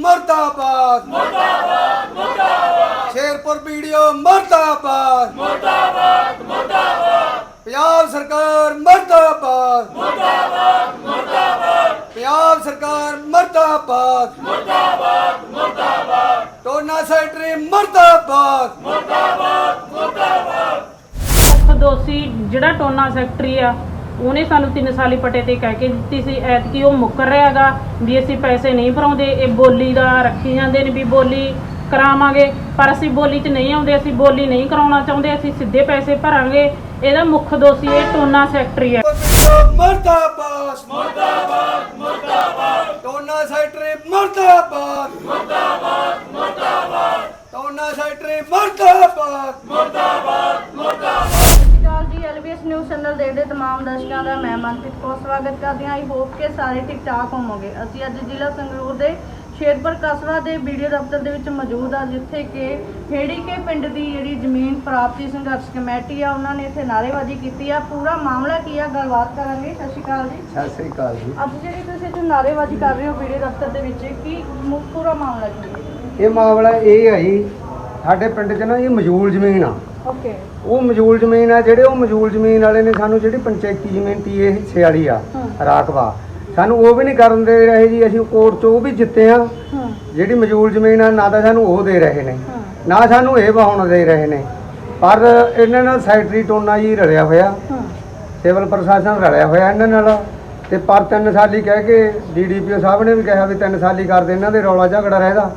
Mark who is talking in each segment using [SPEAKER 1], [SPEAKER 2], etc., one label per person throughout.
[SPEAKER 1] ਮਰਦਾਬਾਦ। ਮਰਦਾਬਾਦ ਮਰਦਾਬਾਦ। ਸ਼ੇਰਪੁਰ ਵੀਡੀਓ ਮਰਦਾਬਾਦ। ਮਰਦਾਬਾਦ ਮਰਦਾਬਾਦ। ਪੰਜਾਬ ਸਰਕਾਰ ਮਰਦਾਬਾਦ। ਮਰਦਾਬਾਦ ਮਰਦਾਬਾਦ। ਪੰਜਾਬ ਸਰਕਾਰ ਮਰਦਾਬਾਦ। ਮਰਦਾਬਾਦ ਮਰਦਾਬਾਦ। ਟੋਨਾ ਸੈਕਟਰੀ ਮਰਦਾਬਾਦ।
[SPEAKER 2] ਮੁੱਖ ਦੋਸ਼ੀ ਜਿਹੜਾ ਟੋਨਾ ਸੈਕਟਰੀ ਆ ਉਹਨੇ ਸਾਨੂੰ 3 ਸਾਲੀ ਪਟੇ ਤੇ ਕਹਿ ਕੇ ਦਿੱਤੀ ਸੀ, ਐਤਕੀ ਉਹ ਮੁੱਕਰ ਰਿਹਾਗਾ ਵੀ ਅਸੀਂ ਪੈਸੇ ਨਹੀਂ ਭਰਾਉਂਦੇ, ਇਹ ਬੋਲੀ ਦਾ ਰੱਖੀ ਜਾਂਦੇ ਨੇ ਵੀ ਬੋਲੀ ਕਰਾਵਾਂਗੇ, ਪਰ ਅਸੀਂ ਬੋਲੀ 'ਚ ਨਹੀਂ ਆਉਂਦੇ, ਅਸੀਂ ਬੋਲੀ ਨਹੀਂ ਕਰਾਉਣਾ ਚਾਹੁੰਦੇ, ਅਸੀਂ ਸਿੱਧੇ ਪੈਸੇ ਭਰਾਂਗੇ। ਇਹਦਾ ਮੁੱਖ ਦੋਸ਼ੀ ਇਹ ਟੋਨਾ ਸੈਕਟਰੀ ਆ
[SPEAKER 1] ਮਰਦਾਬਾਦ ਮਰਦਾਬਾਦ ਮਰਦਾਬਾਦ। ਟੋਨਾ ਸੈਕਟਰੀ ਮਰਦਾਬਾਦ। ਮਰਦਾਬਾਦ ਮਰਦਾਬਾਦ। ਟੋਨਾ ਸੈਕਟਰੀ ਮਰਦਾਬਾਦ।
[SPEAKER 3] ਸਤਿ ਚੈਨਲ ਦੇਖਦੇ ਤਮਾਮ ਦਰਸ਼ਕਾਂ ਦਾ ਮੈਂ ਮਨਪ੍ਰੀਤ ਕੌਰ ਸਵਾਗਤ ਕਰਦੀ ਹਾਂ। ਆਈ ਹੋਪ ਕਿ ਸਾਰੇ ਠੀਕ ਠਾਕ ਹੋਵੋਗੇ। ਅਸੀਂ ਅੱਜ ਜ਼ਿਲ੍ਹਾ ਸੰਗਰੂਰ ਦੇ ਸ਼ੇਰਪੁਰ ਕਸਬਾ ਦੇ ਵੀਡੀਓ ਦਫ਼ਤਰ ਦੇ ਵਿੱਚ ਮੌਜੂਦ ਆ ਜਿੱਥੇ ਕਿ ਹੇੜੀ ਕੇ ਪਿੰਡ ਦੀ ਜਿਹੜੀ ਜ਼ਮੀਨ ਪ੍ਰਾਪਤੀ ਸੰਘਰਸ਼ ਕਮੇਟੀ ਆ ਉਹਨਾਂ ਨੇ ਇੱਥੇ ਨਾਅਰੇਬਾਜ਼ੀ ਕੀਤੀ ਆ। ਪੂਰਾ ਮਾਮਲਾ ਕੀ ਆ? ਗੱਲਬਾਤ ਕਰਾਂਗੇ। ਸਤਿ ਸ਼੍ਰੀ ਅਕਾਲ ਜੀ।
[SPEAKER 1] ਸਤਿ ਸ੍ਰੀ ਅਕਾਲ ਜੀ।
[SPEAKER 3] ਅੱਜ ਜਿਹੜੀ ਤੁਸੀਂ ਇੱਥੇ ਨਾਅਰੇਬਾਜ਼ੀ ਕਰ ਰਹੇ ਹੋ ਵੀਡੀਓ ਦਫ਼ਤਰ ਦੇ ਵਿੱਚ ਕੀ ਮੁ- ਪੂਰਾ ਮਾਮਲਾ ਕੀ ਹੈ?
[SPEAKER 1] ਇਹ ਮਾਮਲਾ ਇਹ ਜੀ ਸਾਡੇ ਪਿੰਡ 'ਚ ਨਾ ਇਹ ਮਜੂਲ ਜ਼ਮੀਨ ਆ।
[SPEAKER 3] ਓਕੇ
[SPEAKER 1] ਉਹ ਮਜੂਲ ਜ਼ਮੀਨ ਆ ਜਿਹੜੇ ਉਹ ਮਜੂਲ ਜ਼ਮੀਨ ਵਾਲੇ ਨੇ ਸਾਨੂੰ ਜਿਹੜੀ ਪੰਚਾਇਤੀ ਜ਼ਮੀਨ ਤੀ ਇਹ ਹਿੱਸੇ ਵਾਲੀ ਆ
[SPEAKER 3] ਹੂੰ।
[SPEAKER 1] ਰਾਕਵਾ ਸਾਨੂੰ ਉਹ ਵੀ ਨਹੀਂ ਕਰਨ ਦੇ ਰਹੇ ਜੀ ਅਸੀਂ ਕੋਰਟ 'ਚ ਉਹ ਵੀ ਜਿੱਤੇ ਆ। ਜਿਹੜੀ ਮਜੂਲ ਜ਼ਮੀਨ ਆ ਨਾ ਤਾਂ ਸਾਨੂੰ ਉਹ ਦੇ ਰਹੇ ਨੇ ਨਾ ਸਾਨੂੰ ਇਹ ਵਾਹੁਣ ਦੇ ਰਹੇ ਨੇ। ਪਰ ਇਹਨਾਂ ਨਾਲ ਸੈਕਟਰੀ ਟੋਨਾ ਜੀ ਰਲਿਆ ਹੋਇਆ ਸਿਵਲ ਪ੍ਰਸ਼ਾਸਨ ਰਲਿਆ ਹੋਇਆ ਇਹਨਾਂ ਨਾਲ। ਤੇ ਪਰ ਤਿੰਨ ਸਾਲੀ ਕਹਿ ਕੇ ਡੀਡੀਪੀਓ ਸਾਹਿਬ ਨੇ ਵੀ ਕਿਹਾ ਵੀ ਤਿੰਨ ਸਾਲੀ ਕਰਦੇ ਇਹਨਾਂ ਦੇ ਰੌਲਾ ਝਗੜਾ ਰਹਿਦਾ।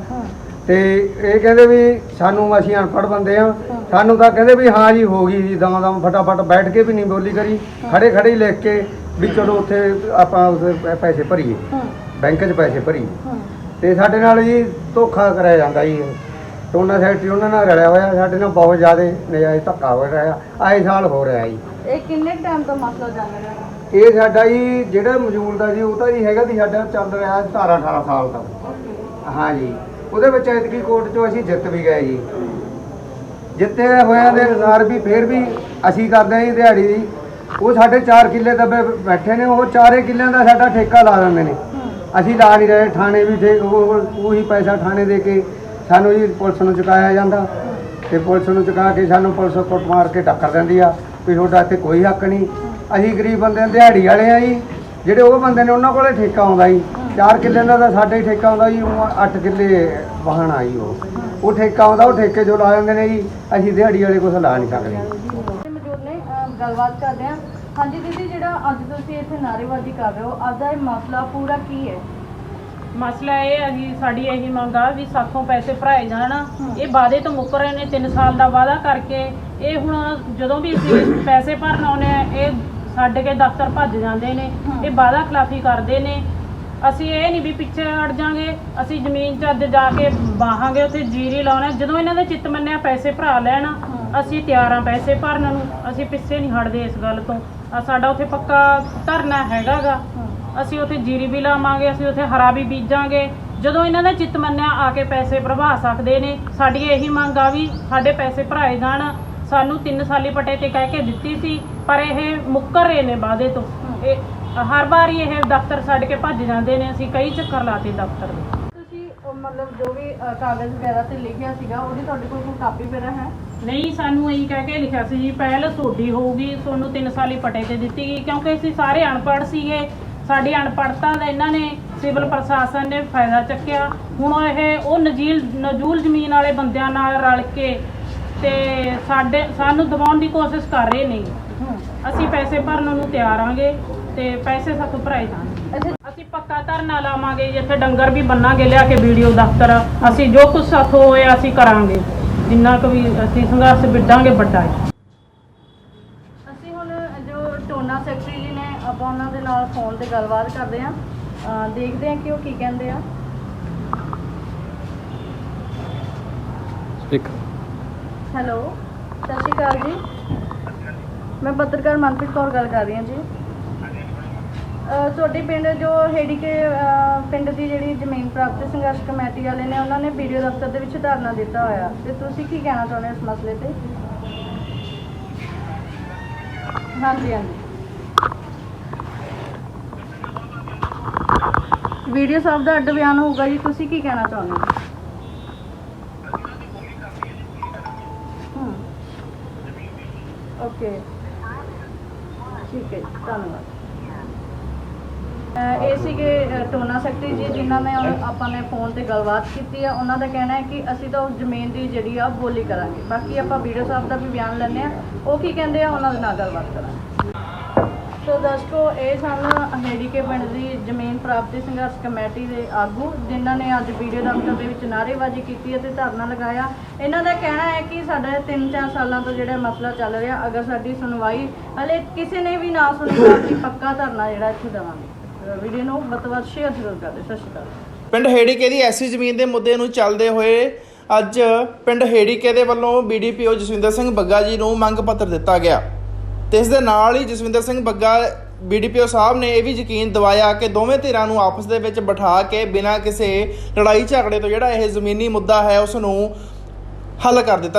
[SPEAKER 1] ਤੇ ਇਹ ਕਹਿੰਦੇ ਵੀ ਸਾਨੂੰ ਅਸੀਂ ਅਨਪੜ੍ਹ ਬੰਦੇ ਆ। ਸਾਨੂੰ ਤਾਂ ਕਹਿੰਦੇ ਵੀ ਹਾਂ ਜੀ ਹੋ ਗਈ ਜੀ ਦਮ ਦਮ ਫਟਾਫਟ ਬੈਠ ਕੇ ਵੀ ਨਹੀਂ ਬੋਲੀ ਕਰੀ। ਖੜੇ ਖੜੇ ਹੀ ਲਿਖ ਕੇ ਵੀ ਚਲੋ ਉੱਥੇ ਆਪਾਂ ਉੱਥੇ ਪੈਸੇ ਭਰੀਏ। ਬੈਂਕ 'ਚ ਪੈਸੇ ਭਰੀਏ ਤੇ ਸਾਡੇ ਨਾਲ ਜੀ ਧੋਖਾ ਕਰਿਆ ਜਾਂਦਾ ਜੀ। ਟੋਨਾ ਸੈਕਟਰੀ ਉਹਨਾਂ ਨਾਲ ਰਲਿਆ ਹੋਇਆ ਸਾਡੇ ਨਾਲ ਬਹੁਤ ਜ਼ਿਆਦਾ ਨਜਾਇਜ਼ ਧੱਕਾ ਹੋ ਰਿਹਾ। ਆਏ ਸਾਲ ਹੋ ਰਿਹਾ ਜੀ।
[SPEAKER 3] ਇਹ ਕਿੰਨੇ ਟਾਈਮ ਤੋਂ ਮਸਲਾ ਚੱਲ ਰਿਹਾ?
[SPEAKER 1] ਇਹ ਸਾਡਾ ਜੀ ਜਿਹੜਾ ਮਜੂਲ ਦਾ ਜੀ ਉਹ ਤਾਂ ਜੀ ਹੈਗਾ ਜੀ ਸਾਡਾ ਚੱਲ ਰਿਹਾ 17 18 ਸਾਲ ਦਾ। ਹਾਂ ਜੀ। ਉਹਦੇ ਵਿੱਚ ਐਤਕੀ ਕੋਰਟ 'ਚੋਂ ਅਸੀਂ ਜਿੱਤ ਵੀ ਗਏ ਜੀ। ਜਿੱਤੇ ਹੋਇਆਂ ਦੇ ਅਨੁਸਾਰ ਵੀ ਫੇਰ ਵੀ ਅਸੀਂ ਕਰਦੇ ਹਾਂ ਜੀ ਦਿਹਾੜੀ ਦੀ। ਉਹ ਸਾਡੇ 4 ਕਿੱਲੇ ਦੱਬੇ ਬੈਠੇ ਨੇ, ਉਹ ਚਾਰੇ ਕਿੱਲਿਆਂ ਦਾ ਸਾਡਾ ਠੇਕਾ ਲਾ ਦਿੰਦੇ ਨੇ। ਅਸੀਂ ਲਾ ਨਹੀਂ ਰਹੇ, ਥਾਣੇ ਵੀ ਠੇਕ ਉਹ ਉਹੀ ਪੈਸਾ ਥਾਣੇ ਦੇ ਕੇ ਸਾਨੂੰ ਜੀ ਪੁਲਿਸ ਨੂੰ ਚੁਕਾਇਆ ਜਾਂਦਾ। ਤੇ ਪੁਲਿਸ ਨੂੰ ਚੁਕਾ ਕੇ ਸਾਨੂੰ ਪੁਲਿਸ ਕੁੱਟ ਮਾਰ ਕੇ ਟੱਕਰ ਦਿੰਦੀ ਆ ਵੀ ਤੁਹਾਡਾ ਇੱਥੇ ਕੋਈ ਹੱਕ ਨਹੀਂ। ਅਸੀਂ ਗਰੀਬ ਬੰਦੇ ਦਿਹਾੜੀ ਵਾਲੇ ਆ ਜੀ। ਜਿਹੜੇ ਉਹ ਬੰਦੇ ਨੇ, ਉਹਨਾਂ ਕੋਲੇ ਠੇਕਾ ਆਉਂਦਾ ਜੀ। 4 ਕਿੱਲੇ ਦਾ ਤਾਂ ਸਾਡੇ ਹੀ ਠੇਕਾ ਆਉਂਦਾ ਜੀ ਉਹ 8 ਕਿੱਲੇ ਵਾਹਣ ਆਈ ਉਹ। ਉਹ ਠੇਕਾ ਆਉਂਦਾ ਉਹ ਠੇਕੇ ਜੋ ਲਾ ਜਾਂਦੇ ਨੇ ਜੀ ਅਸੀਂ ਦਿਹਾੜੀ ਵਾਲੇ ਕੁਛ ਲਾ ਨਹੀਂ ਸਕਦੇ।
[SPEAKER 3] ਤੇ ਮੌਜੂਦ ਨੇ ਅਹ ਗੱਲਬਾਤ ਕਰਦੇ ਹਾਂ। ਹਾਂਜੀ ਦੀਦੀ ਜਿਹੜਾ ਅੱਜ ਤੁਸੀਂ ਇੱਥੇ ਨਾਅਰੇਬਾਜ਼ੀ ਕਰ ਰਹੇ ਹੋ ਅੱਜ ਦਾ ਇਹ ਮਸਲਾ ਪੂਰਾ ਕੀ ਹੈ?
[SPEAKER 2] ਮਸਲਾ ਇਹ ਹੈ ਜੀ ਸਾਡੀ ਇਹੀ ਮੰਗ ਆ ਵੀ ਸਾਥੋਂ ਪੈਸੇ ਭਰਾਏ ਜਾਣ। ਇਹ ਵਾਅਦੇ ਤੋਂ ਮੁੱਕਰ ਰਹੇ ਨੇ 3 ਸਾਲ ਦਾ ਵਾਅਦਾ ਕਰਕੇ। ਇਹ ਹੁਣ ਜਦੋਂ ਵੀ ਅਸੀਂ ਪੈਸੇ ਭਰਨ ਆਉਂਦੇ ਆ ਇਹ ਛੱਡ ਕੇ ਦਫ਼ਤਰ ਭੱਜ ਜਾਂਦੇ ਨੇ। ਇਹ ਵਾਅਦਾ ਖਿਲਾਫੀ ਕਰਦੇ ਨੇ। ਅਸੀਂ ਇਹ ਨਹੀਂ ਵੀ ਪਿੱਛੇ ਹਟ ਜਾਾਂਗੇ, ਅਸੀਂ ਜ਼ਮੀਨ 'ਚ ਅੱਜ ਜਾ ਕੇ ਬਾਹਾਂਗੇ, ਉੱਥੇ ਜੀਰੀ ਲਾਉਣਾ, ਜਦੋਂ ਇਹਨਾਂ ਦੇ ਚਿੱਤ ਮੰਨਿਆ ਪੈਸੇ ਭਰਾ ਲੈਣ, ਅਸੀਂ ਤਿਆਰ ਆ ਪੈਸੇ ਭਰਨ ਨੂੰ, ਅਸੀਂ ਪਿੱਛੇ ਨਹੀਂ ਹਟਦੇ ਇਸ ਗੱਲ ਤੋਂ। ਆਹ ਸਾਡਾ ਉੱਥੇ ਪੱਕਾ ਧਰਨਾ ਹੈਗਾਗਾ। ਅਸੀਂ ਉੱਥੇ ਜੀਰੀ ਵੀ ਲਾਵਾਂਗੇ, ਅਸੀਂ ਉੱਥੇ ਹਰਾ ਵੀ ਬੀਜਾਂਗੇ। ਜਦੋਂ ਇਹਨਾਂ ਦਾ ਚਿੱਤ ਮੰਨਿਆ, ਆ ਕੇ ਪੈਸੇ ਭਰਵਾ ਸਕਦੇ ਨੇ। ਸਾਡੀ ਇਹੀ ਮੰਗ ਆ ਵੀ ਸਾਡੇ ਪੈਸੇ ਭਰਾਏ ਜਾਣ। ਸਾਨੂੰ 3 ਸਾਲੀ ਪਟੇ ਤੇ ਕਹਿ ਕੇ ਦਿੱਤੀ ਸੀ, ਪਰ ਇਹ ਮੁੱਕਰ ਰਹੇ ਨੇ ਵਾਅਦੇ ਤੋਂ। ਇਹ ਹਰ ਵਾਰੀ ਇਹ ਦਫ਼ਤਰ ਛੱਡ ਕੇ ਭੱਜ ਜਾਂਦੇ ਨੇ ਅਸੀਂ ਕਈ ਚੱਕਰ ਲਾਤੇ ਦਫ਼ਤਰ ਦੇ।
[SPEAKER 3] ਤੁਸੀਂ ਉਹ ਮਤਲਬ ਜੋ ਵੀ ਕਾਗਜ਼ ਵਗੈਰਾ ਤੇ ਲਿਖਿਆ ਸੀਗਾ ਉਹਦੀ ਤੁਹਾਡੇ ਕੋਲ ਕੋਈ ਕਾਪੀ ਵਗੈਰਾ ਹੈ?
[SPEAKER 2] ਨਹੀਂ ਸਾਨੂੰ ਇਹੀ ਕਹਿ ਕੇ ਲਿਖਿਆ ਸੀ ਜੀ ਪਹਿਲ ਤੁਹਾਡੀ ਹੋਊਗੀ ਤੁਹਾਨੂੰ 3 ਸਾਲੀ ਪਟੇ ਤੇ ਦਿੱਤੀ ਗਈ ਕਿਉਂਕਿ ਅਸੀਂ ਸਾਰੇ ਅਨਪੜ੍ਹ ਸੀਗੇ ਸਾਡੀ ਅਨਪੜ੍ਹਤਾ ਦਾ ਇਹਨਾਂ ਨੇ ਸਿਵਲ ਪ੍ਰਸ਼ਾਸਨ ਨੇ ਫਾਇਦਾ ਚੱਕਿਆ। ਹੁਣ ਇਹ ਉਹ ਨਜੀਲ ਨਜੂਲ ਜ਼ਮੀਨ ਵਾਲੇ ਬੰਦਿਆਂ ਨਾਲ ਰਲ ਕੇ ਤੇ ਸਾਡੇ ਸਾਨੂੰ ਦਬਾਉਣ ਦੀ ਕੋਸ਼ਿਸ਼ ਕਰ ਰਹੇ ਨੇ। ਅਸੀਂ ਪੈਸੇ ਭਰਨ ਨੂੰ ਤਿਆਰ ਆਂਗੇ ਤੇ ਪੈਸੇ ਸਾਥੋਂ ਭਰਾਏ
[SPEAKER 3] ਅੱਛਾ।
[SPEAKER 2] ਅਸੀਂ ਪੱਕਾ ਧਰਨਾ ਲਾਵਾਂਗੇ ਜਿੱਥੇ ਡੰਗਰ ਵੀ ਬੰਨਾਂਗੇ ਲਿਆ ਕੇ ਵੀਡੀਓ ਦਫ਼ਤਰ। ਅਸੀਂ ਜੋ ਕੁਝ ਸਾਥੋਂ ਹੋਇਆ ਅਸੀਂ ਕਰਾਂਗੇ। ਜਿੰਨਾ ਕੁ ਵੀ ਅਸੀਂ ਸੰਘਰਸ਼ ਵਿੱਢਾਂਗੇ ਵੱਡਾ ਹੈ।
[SPEAKER 3] ਅਸੀਂ ਹੁਣ ਜੋ ਟੋਨਾ ਸੈਕਟਰੀ ਜੀ ਨੇ ਆਪਾਂ ਉਹਨਾਂ ਦੇ ਨਾਲ ਫੋਨ ਤੇ ਗੱਲਬਾਤ ਕਰਦੇ ਹਾਂ ਅਹ, ਦੇਖਦੇ ਹਾਂ ਕਿ ਉਹ ਕੀ ਕਹਿੰਦੇ ਆ।
[SPEAKER 4] ਇੱਕ
[SPEAKER 3] ਹੈਲੋ ਸਤਿ ਸ਼੍ਰੀ ਅਕਾਲ ਜੀ। ਮੈਂ ਪੱਤਰਕਾਰ ਮਨਪ੍ਰੀਤ ਕੌਰ ਗੱਲ ਕਰ ਰਹੀ ਹਾਂ ਜੀ। ਅਹ ਤੁਹਾਡੇ ਪਿੰਡ ਜੋ ਹੇੜੀ ਕੇ ਪਿੰਡ ਦੀ ਜਿਹੜੀ ਜ਼ਮੀਨ ਪ੍ਰਾਪਤ ਸੰਘਰਸ਼ ਕਮੇਟੀ ਵਾਲੇ ਨੇ, ਉਹਨਾਂ ਨੇ ਵੀਡੀਓ ਦਫ਼ਤਰ ਦੇ ਵਿੱਚ ਧਰਨਾ ਦਿੱਤਾ ਹੋਇਆ। ਤੇ ਤੁਸੀਂ ਕੀ ਕਹਿਣਾ ਚਾਹੁੰਦੇ ਹੋ ਇਸ ਮਸਲੇ ਤੇ? ਹਾਂਜੀ ਹਾਂਜੀ। ਵੀਡੀਓ ਸਾਹਿਬ ਦਾ ਅੱਡ ਬਿਆਨ ਹੋਊਗਾ ਜੀ। ਤੁਸੀਂ ਕੀ ਕਹਿਣਾ ਚਾਹੁੰਦੇ ਹੋ? ਹਮ ਓਕੇ। ਠੀਕ ਹੈ ਜੀ, ਧੰਨਵਾਦ। ਅਹ ਇਹ ਸੀਗੇ ਅਹ ਟੋਨਾ ਸੈਕਟਰੀ ਜੀ ਜਿਨ੍ਹਾਂ ਨੇ ਉਹ- ਆਪਾਂ ਨੇ ਫੋਨ ਤੇ ਗੱਲਬਾਤ ਕੀਤੀ ਆ। ਉਹਨਾਂ ਦਾ ਕਹਿਣਾ ਹੈ ਕਿ ਅਸੀਂ ਤਾਂ ਉਸ ਜ਼ਮੀਨ ਦੀ ਜਿਹੜੀ ਆ ਬੋਲੀ ਕਰਾਂਗੇ। ਬਾਕੀ ਆਪਾਂ ਵੀਡੀਓ ਸਾਹਿਬ ਦਾ ਵੀ ਬਿਆਨ ਲੈਂਦੇ ਆ। ਉਹ ਕੀ ਕਹਿੰਦੇ ਆ ਉਹਨਾਂ ਦੇ ਨਾਲ ਗੱਲਬਾਤ ਕਰਾਂਗੇ। ਸੋ ਦਰਸ਼ਕੋ, ਇਹ ਸਨ ਹੇੜੀਕੇ ਪਿੰਡ ਦੀ ਜ਼ਮੀਨ ਪ੍ਰਾਪਤੀ ਸੰਘਰਸ਼ ਕਮੇਟੀ ਦੇ ਆਗੂ, ਜਿਨ੍ਹਾਂ ਨੇ ਅੱਜ ਵੀਡੀਓ ਦਫ਼ਤਰ ਦੇ ਵਿੱਚ ਨਾਅਰੇਬਾਜ਼ੀ ਕੀਤੀ ਅਤੇ ਧਰਨਾ ਲਗਾਇਆ। ਇਹਨਾਂ ਦਾ ਕਹਿਣਾ ਹੈ ਕਿ ਸਾਡਾ 3-4 ਸਾਲਾਂ ਤੋਂ ਜਿਹੜਾ ਮਸਲਾ ਚੱਲ ਰਿਹਾ, ਅਗਰ ਸਾਡੀ ਸੁਣਵਾਈ ਹਲੇ ਕਿਸੇ ਨੇ ਵੀ ਨਾ ਸੁਣੀ, ਤਾਂ ਅਸੀਂ ਪੱਕਾ ਧਰਨਾ ਜਿਹੜਾ ਇੱਥੇ ਦੇਵਾਂਗੇ। ਵੀਡੀਓ ਨੂੰ ਵੱਧ ਸ਼ੇਅਰ ਜ਼ਰੂਰ ਕਰ ਦਿਓ। ਸਤਿ ਸ਼੍ਰੀ ਅਕਾਲ।
[SPEAKER 4] ਪਿੰਡ ਹੇੜੀਕੇ ਦੀ ਐਸੀ ਜ਼ਮੀਨ ਦੇ ਮੁੱਦੇ ਨੂੰ ਚੱਲਦੇ ਹੋਏ ਅੱਜ ਪਿੰਡ ਹੇੜੀਕੇ ਦੇ ਵੱਲੋਂ ਬੀਡੀਪੀਓ ਜਸਵਿੰਦਰ ਸਿੰਘ ਬੱਗਾ ਜੀ ਨੂੰ ਮੰਗ ਪੱਤਰ ਦਿੱਤਾ ਗਿਆ। ਤੇ ਇਸ ਦੇ ਨਾਲ ਹੀ ਜਸਵਿੰਦਰ ਸਿੰਘ ਬੱਗਾ ਬੀਡੀਪੀਓ ਸਾਹਿਬ ਨੇ ਇਹ ਵੀ ਯਕੀਨ ਦਿਵਾਇਆ ਕਿ ਦੋਵੇਂ ਧਿਰਾਂ ਨੂੰ ਆਪਸ ਦੇ ਵਿੱਚ ਬਿਠਾ ਕੇ ਬਿਨਾਂ ਕਿਸੇ ਲੜਾਈ ਝਗੜੇ ਤੋਂ ਜਿਹੜਾ ਇਹ ਜ਼ਮੀਨੀ ਮੁੱਦਾ ਹੈ ਉਸ ਨੂੰ ਹੱਲ ਕਰ ਦਿੱਤਾ